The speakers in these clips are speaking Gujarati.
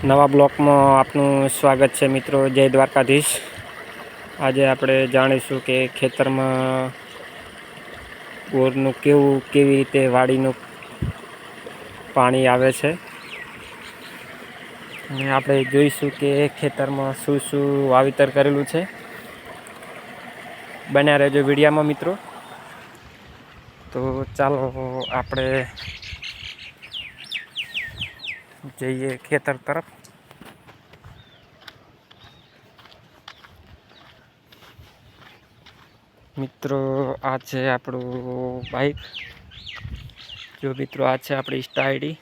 નવા બ્લોકમાં આપનું સ્વાગત છે મિત્રો. જય દ્વારકાધીશ. આજે આપણે જાણીશું કે ખેતરમાં બોરનું કેવું, કેવી રીતે વાડીનું પાણી આવે છે. અને આપણે જોઈશું કે ખેતરમાં શું શું વાવેતર કરેલું છે. બન્યા રહેજો વિડીયામાં મિત્રો. તો ચાલો આપણે જઈએ ખેતર તરફ. મિત્રો, આ છે આપણું બાઈક જો મિત્રો, આ છે આપણી સ્ટાયડી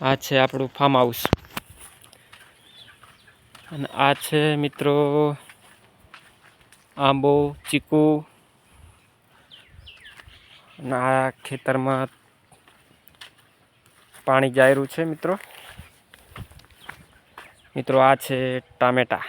આ છે આપણું ફાર્મ હાઉસ અને આ છે મિત્રો, આંબો, ચીકુ. અને આ ખેતરમાં પાણી જાયરું છે મિત્રો. મિત્રો આ છે ટામેટા.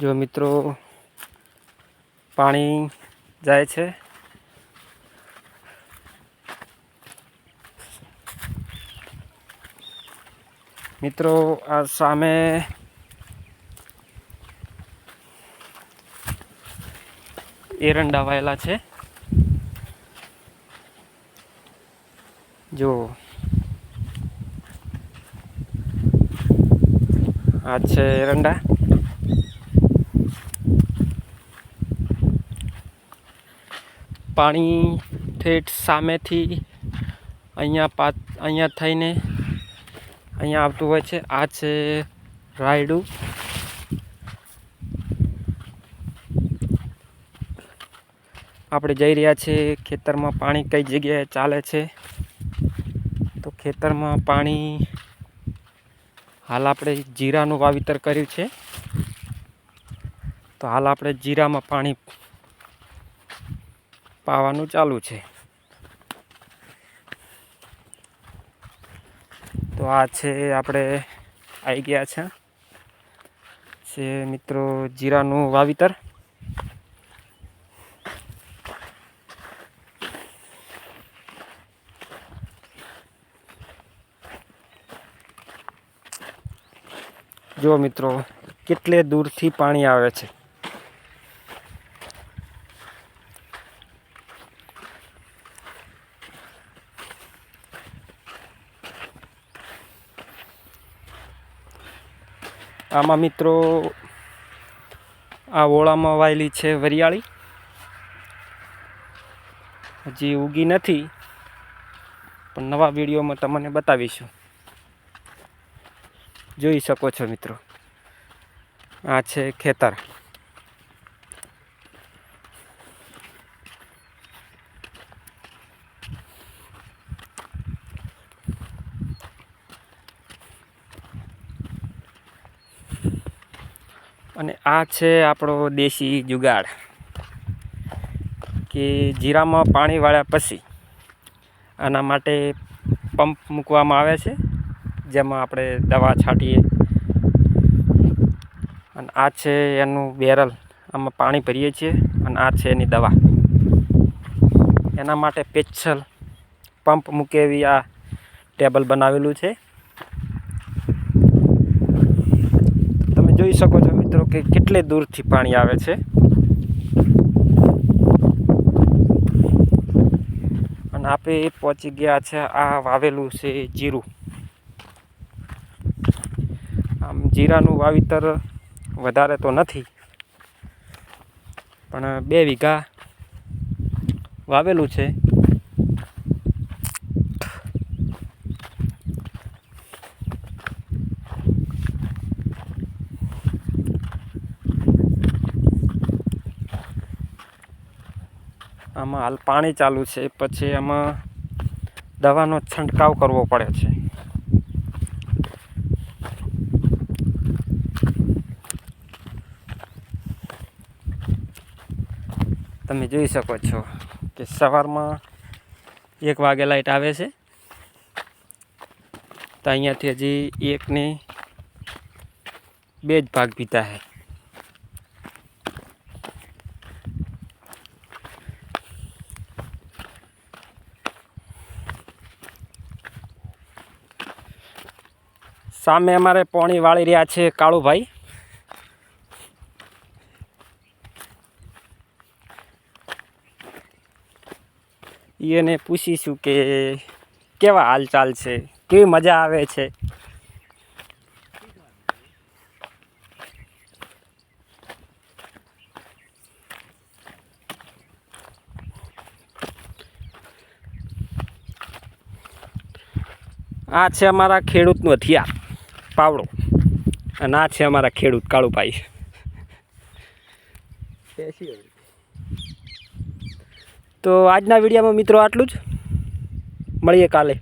જો મિત્રો પાણી જાય છે. મિત્રો, આ સામે એરંડા વાયેલા છે. જો. આ છે એરંડા. પાણી ઠેઠ સામેથી અહીંયા પા અહીંયા થઈને અહીંયા આવતું હોય છે. આ છે રાયડું. આપણે જઈ રહ્યા છીએ ખેતરમાં. પાણી કઈ જગ્યાએ ચાલે છે? તો ખેતરમાં પાણી હાલ આપણે જીરાનું વાવેતર કર્યું છે. તો હાલ આપણે જીરામાં પાણી પાવાનું ચાલુ છે. તો આ છે આપણે આવી ગયા છે. છે મિત્રો જીરાનું વાવેતર. જો મિત્રો, કેટલે દૂરથી પાણી આવે છે. આમાં મિત્રો આ ઓળામાં વાયેલી છે વરિયાળી. હજી ઉગી નથી, પણ નવા વિડીયોમાં તમને બતાવીશું. જોઈ શકો છો મિત્રો, આ છે ખેતર. અને આ છે આપણો દેશી જુગાડ, કે જીરામાં પાણી વાળ્યા પછી આના માટે પંપ મૂકવામાં આવે છે, જેમાં આપણે દવા છાંટીએ. અને આ છે એનું બેરલ, આમાં પાણી ભરીએ છીએ અને આ છે એની દવા. એના માટે પેચ્છલ પંપ મૂકે એવી આ ટેબલ બનાવેલું છે તમે જોઈ શકો છો મિત્રો કે કેટલે દૂરથી પાણી આવે છે? અને આપણે પહોંચી ગયા છે આ વાવેલું છે જીરું. આમ જીરાનું વાવેતર વધારે તો નથી, પણ બે વીઘા વાવેલું છે. આમાં હાલ પાણી ચાલુ છે, પછી આમાં દવાનો છંટકાવ કરવો પડે છે. તમે જોઈ શકો છો કે સવારમાં એક વાગે લાઈટ આવે છે. તો અહીંયાથી હજી એકને બે જ ભાગ પીતા છે. સામે અમારે પોણી વાળી રહ્યા છે કાળુભાઈ. એને પૂછીશું કે કેવા હાલચાલ છે? કેવી મજા આવે છે? આ છે અમારા ખેડૂતનું હથિયાર પાવડો. અને આ છે અમારા ખેડૂત કાળુભાઈ. તો આજના વિડીયોમાં મિત્રો આટલું જ. મળીએ કાલે.